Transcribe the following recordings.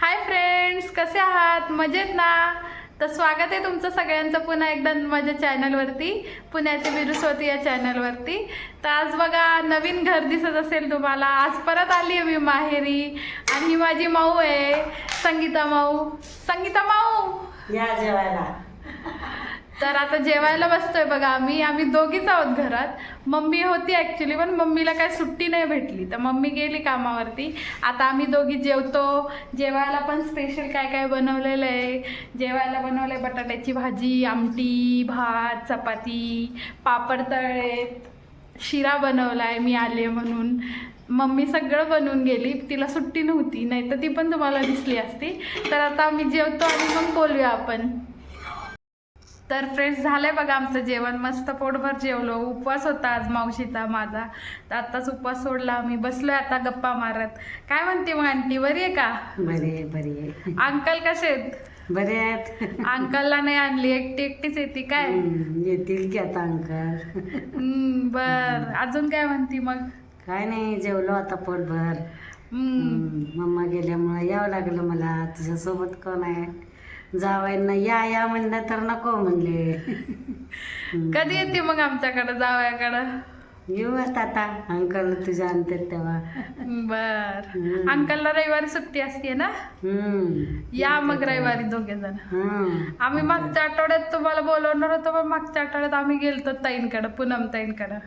Hi friends कसे आहात? मजेत ना? तर स्वागत आहे तुमचं सगळ्यांचं पुन्हा एकदा माझ्या चॅनलवरती पुण्याचे बिरुस्वती या चॅनलवरती. तर आज बघा नवीन घर दिसत असेल तुम्हाला. आज परत आली आहे मी माहेरी. आणि ही माझी माऊ आहे संगीता माऊ. संगीता माऊ! या जेवायला. तर आता जेवायला बसतोय बघा आम्ही. आम्ही दोघीच आहोत घरात. मम्मी होती ॲक्च्युली पण मम्मीला काय सुट्टी नाही भेटली. तर मम्मी गेली कामावरती. आता आम्ही दोघी जेवतो. जेवायला पण स्पेशल काय काय बनवलेलं आहे? जेवायला बनवलं आहे बटाट्याची भाजी आमटी भात चपाती पापड तळेत शिरा बनवला आहे मी आले म्हणून. मम्मी सगळं बनवून गेली. तिला सुट्टी नव्हती. नाही तर ती पण तुम्हाला दिसली असती. तर आता आम्ही जेवतो आणि मग बोलूया आपण. तर फ्रेंड्स झालंय बघा आमचं जेवण. मस्त पोटभर जेवलो. उपवास होता आज मावशीचा माझा. तर आत्ताच उपवास सोडला. आम्ही बसलोय आता गप्पा मारत. काय म्हणते मग आंटी? बरी आहे का? बरी आहे बरी आहे. अंकल कसे आहेत? बरे आहेत. अंकलला नाही आणली. एकटी एकटीच येते काय? येतील की आता अंकल. बर. अजून काय म्हणती मग? काय नाही जेवलो आता पोटभर. हम्म, मम्मा गेल्यामुळे यावं लागलं मला. तुझ्यासोबत कोण आहे? जावायला या या म्हणलं तर नको म्हणले. कधी येते मग आमच्याकडं जावयाकडं? येऊ आता अंकल तुझ्या आणतात तेव्हा बर. अंकलला रविवारी सुट्टी असते ना. या मग रविवारी दोघे जण. आम्ही मागच्या आठवड्यात तुम्हाला बोलवणार होतो पण मागच्या आठवड्यात आम्ही गेलतो ताईंकडं पूनम ताईंकडं.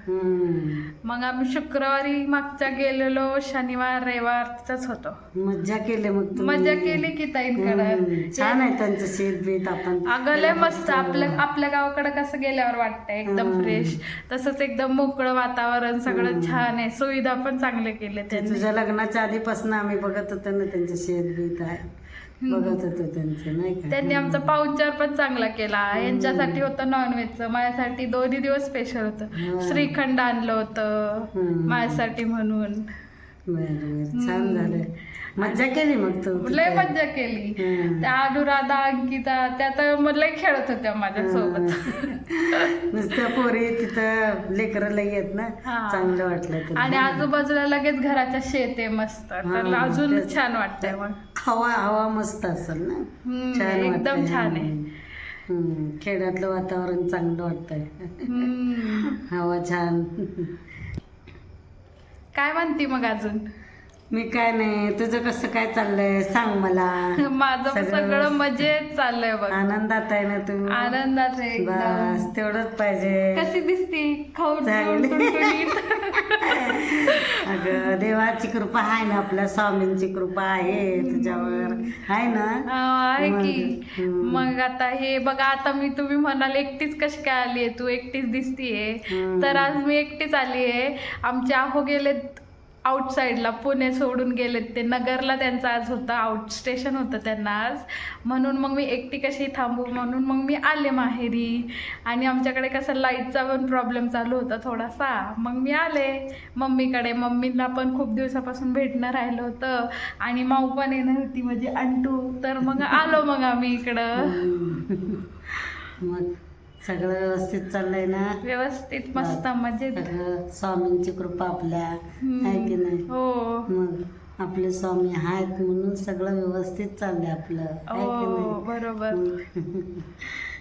मग आम्ही शुक्रवारी मागच्या गेलेलो शनिवार रविवार तिथंच होतो मज्जा केली मग तुम्ही. मजा केली की ताईंकडं. छान आहे त्यांचं शेत बीत आपण अगं लय मस्त आपल्या आपल्या गावाकडे कसं गेल्यावर वाटतंय एकदम. फ्रेश तसंच एकदम मोकळं वातावरण सगळं छान आहे. सुविधा पण चांगले केले ते तुझ्या लग्नाच्या आधीपासून आम्ही बघत होतो ना त्यांचं शेत बीत आहे. बघत होतो त्यांचं नाही का? त्यांनी आमचा पाहुणचार पण चांगला केला. यांच्यासाठी होतं नॉनव्हेजचं माझ्यासाठी दोन्ही दिवस स्पेशल होतं. श्रीखंड आणलं होतं. माझ्यासाठी म्हणून. छान झालं मज्जा केली मग तू लय. मज्जा केली. त्या अनुराधा अंकिता त्या तर मग लय खेळत होत्या माझ्यासोबत नुसत्या पोरी तिथं लेकरं लई आहेत ना. चांगलं वाटलं. आणि आजूबाजूला लगेच घराच्या शेत आहे मस्त तर अजून. छान वाटतंय मग हवा हवा मस्त असेल ना छान एकदम. छान आहे. खेड्यातलं वातावरण चांगलं वाटतंय. हवा छान काय म्हणती मग अजून? मी काय नाही तुझं कसं काय चाललंय? सांग मला. माझं सगळं मजेत चाललंय बघ. आनंदात आहे ना तू? आनंदात आहे एकदम. बस तेवढंच पाहिजे. कशी दिसती? खाऊन चांगली. पिऊन टुणटुणीत. अगं देवाची कृपा आहे ना आपल्या स्वामींची कृपा आहे तुझ्यावर. आहे ना? आहे की. हम्म. मग आता हे बघा आता मी तुम्ही म्हणाल एकटीच कशी काय आली आहे तू एकटीच दिसतीये. हम्म. तर आज मी एकटीच आली आहे आमचे आहो गेलेत आउटसाईडला पुणे सोडून गेलेत ते नगरला त्यांचा आज होतं आउट स्टेशन होतं त्यांना आज. म्हणून मग मी एकटी कशी थांबू? म्हणून मग मी आले माहेरी. आणि आमच्याकडे कसं लाईटचा पण प्रॉब्लेम चालू होता थोडासा. मग मी आले. मम्मीकडे. मम्मीला पण खूप दिवसापासून भेटणं राहिलं होतं. आणि माऊ पण येणार होती म्हणजे अंटू. तर मग आलो मग आम्ही इकडं. सगळं व्यवस्थित चाललंय ना? व्यवस्थित मस्त मजेत. सगळं स्वामींची कृपा आपल्या. आहे की नाही? हो. मग आपले स्वामी आहेत म्हणून सगळं व्यवस्थित चाललंय आपलं आहे की हो नाही? बरोबर.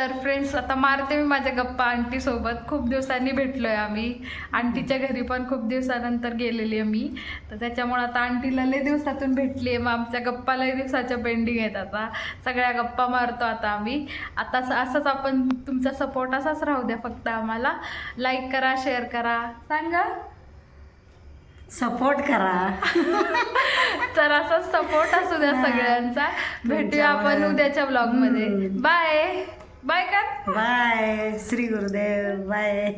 तर फ्रेंड्स आता मारते मी माझ्या गप्पा आंटी सोबत खूप दिवसांनी भेटलोय आम्ही. आंटीच्या घरी पण खूप दिवसानंतर गेलेली आहे मी. तर त्याच्यामुळे आता आंटीला लय दिवसातून भेटली आहे मग आमच्या गप्पा लय दिवसाच्या पेंडिंग आहेत आता. सगळ्या गप्पा मारतो आता आम्ही. आता असं- असंच आपण तुमचा सपोर्ट असाच राहू द्या फक्त आम्हाला. लाईक करा शेअर करा. सांगा? सपोर्ट करा. तर असाच सपोर्ट असू द्या सगळ्यांचा. भेटूया आपण उद्याच्या ब्लॉगमध्ये बाय बाय कर बाय श्री गुरुदेव बाय